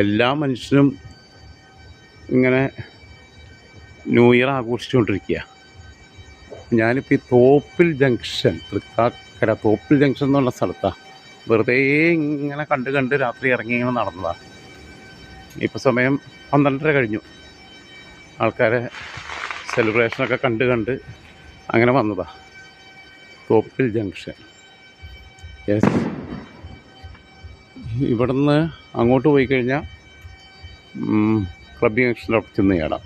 എല്ലാ മനുഷ്യനും ഇങ്ങനെ ന്യൂ ഇയർ ആഘോഷിച്ചുകൊണ്ടിരിക്കുക. ഞാനിപ്പോൾ ഈ തോപ്പിൽ ജംഗ്ഷൻ തൃക്കാക്കര തോപ്പിൽ ജംഗ്ഷൻ എന്നുള്ള സ്ഥലത്താണ് വെറുതെ ഇങ്ങനെ കണ്ട് കണ്ട് രാത്രി ഇറങ്ങി ഇങ്ങനെ നടന്നതാണ് ഇപ്പോൾ സമയം പന്ത്രണ്ടര കഴിഞ്ഞു. ആൾക്കാരെ സെലിബ്രേഷനൊക്കെ കണ്ട് കണ്ട് അങ്ങനെ വന്നതാണ് തോപ്പിൽ ജംഗ്ഷൻ യെസ് ഇവിടുന്ന് അങ്ങോട്ട് പോയി കഴിഞ്ഞാൽ ക്ലബ് അവിടെ ചെന്ന് ചേടാം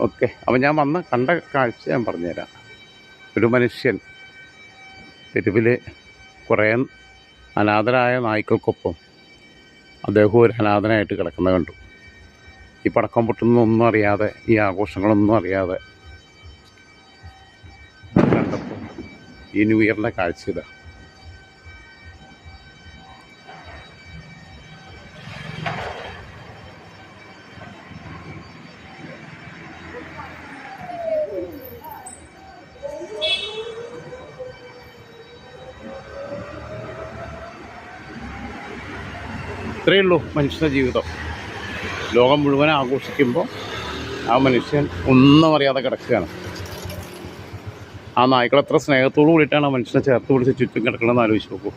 ഓക്കെ അപ്പം ഞാൻ വന്ന് കണ്ട കാഴ്ച ഞാൻ പറഞ്ഞുതരാം. ഒരു മനുഷ്യൻ തെരുവിൽ കുറേ അനാഥരായ നായ്ക്കൾക്കൊപ്പം അദ്ദേഹം ഒരു അനാഥനായിട്ട് കിടക്കുന്നത് കണ്ടു. ഈ പടക്കം പൊട്ടുന്നൊന്നും അറിയാതെ ഈ ആഘോഷങ്ങളൊന്നും അറിയാതെ കണ്ടപ്പോൾ ഈ ന്യൂ ഇയറിന്റെ കാഴ്ച ഇതാ. ഇത്രയേ ഉള്ളൂ മനുഷ്യന്റെ ജീവിതം. ലോകം മുഴുവൻ ആഘോഷിക്കുമ്പോൾ ആ മനുഷ്യൻ ഒന്നും അറിയാതെ കിടക്കുകയാണ്. ആ നായ്ക്കൾ എത്ര സ്നേഹത്തോടു കൂടിയിട്ടാണ് ആ മനുഷ്യനെ ചേർത്ത് പിടിച്ച് ചുറ്റും കിടക്കണമെന്ന് ആലോചിച്ച് നോക്കൂ.